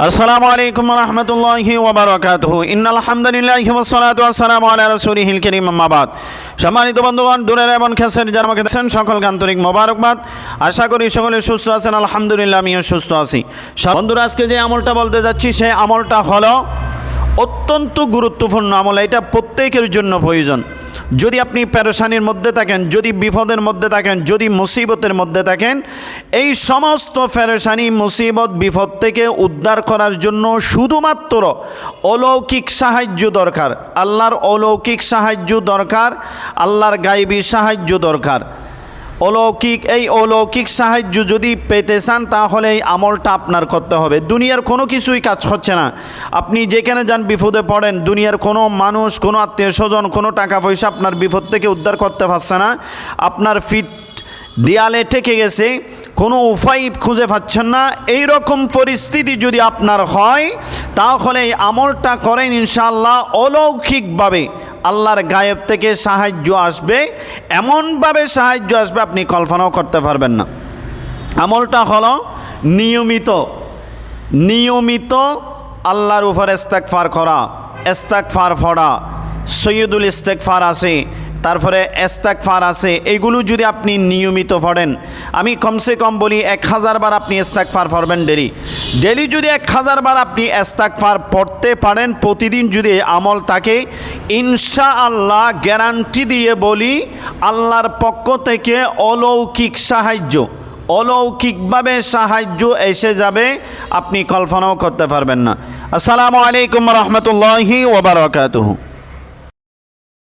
আসসালামু আলাইকুম রহমতুল্লাহি ওবরাকাতুহু ইন্নাল হামদুলিল্লাহি ওয়াসসালাতু ওয়াসসালামু আলা রাসূলিহিল কারীম, আম্মা বাদ। সম্মানিত বন্ধুগণ, দূরের এবং খেসের যারা আমাকে দেখছেন, সকলকে মোবারকবাদ। আশা করি সকলে সুস্থ আছেন, আলহামদুলিল্লাহ, আমিও সুস্থ আছি। বন্ধুরা, আজকে যে আমলটা বলতে যাচ্ছি, সেই আমলটা হলো অত্যন্ত গুরুত্বপূর্ণ আমল। এটা প্রত্যেকের জন্য প্রয়োজন। যদি আপনি প্যারেশানির মধ্যে থাকেন, যদি বিপদের মধ্যে থাকেন, যদি মুসিবতের মধ্যে থাকেন, এই সমস্ত প্যারেশানি মুসিবত, বিপদ থেকে উদ্ধার করার জন্য শুধুমাত্র অলৌকিক সাহায্য দরকার। আল্লাহর অলৌকিক সাহায্য দরকার, আল্লাহর গাইবী সাহায্য দরকার। অলৌকিক, এই অলৌকিক সাহায্য যদি পেতে চান, তাহলে এই আমলটা আপনার করতে হবে। দুনিয়ার কোনো কিছুই কাজ হচ্ছে না। আপনি যেখানে যান, বিপদে পড়েন, দুনিয়ার কোনো মানুষ, কোনো আত্মীয় স্বজন কোনো টাকা পয়সা আপনার বিপদ থেকে উদ্ধার করতে পারছে না। আপনার ফিট দেয়ালে ঠেকে গেছে, কোনো উপায় খুঁজে পাচ্ছেন না। এই রকম পরিস্থিতি যদি আপনার হয়, তাহলে এই আমলটা করেন ইনশাআল্লাহ অলৌকিকভাবে। আল্লাহর গায়েব থেকে সাহায্য আসবে, এমনভাবে সাহায্য আসবে আপনি কল্পনাও করতে পারবেন না। আমলটা হলো নিয়মিত নিয়মিত আল্লাহর উপর ইস্তেকফার করা ইস্তেকফার ফড়া সৈয়দুল ইস্তেকফার আছে তারপরে এস্তাকফার আছে, এগুলো যদি আপনি নিয়মিত পড়েন। আমি কমসে কম বলি এক হাজার বার আপনি এস্তাকফার পড়বেন ডেলি ডেলি যদি এক হাজার বার আপনি এস্তাকফার পড়তে পারেন, প্রতিদিন যদি আমল থাকে ইনশা আল্লাহ গ্যারান্টি দিয়ে বলি, আল্লাহর পক্ষ থেকে অলৌকিক সাহায্য, অলৌকিকভাবে সাহায্য এসে যাবে, আপনি কল্পনাও করতে পারবেন না। আসসালামু আলাইকুম রহমতুল্লাহি ওবরাকাতুহু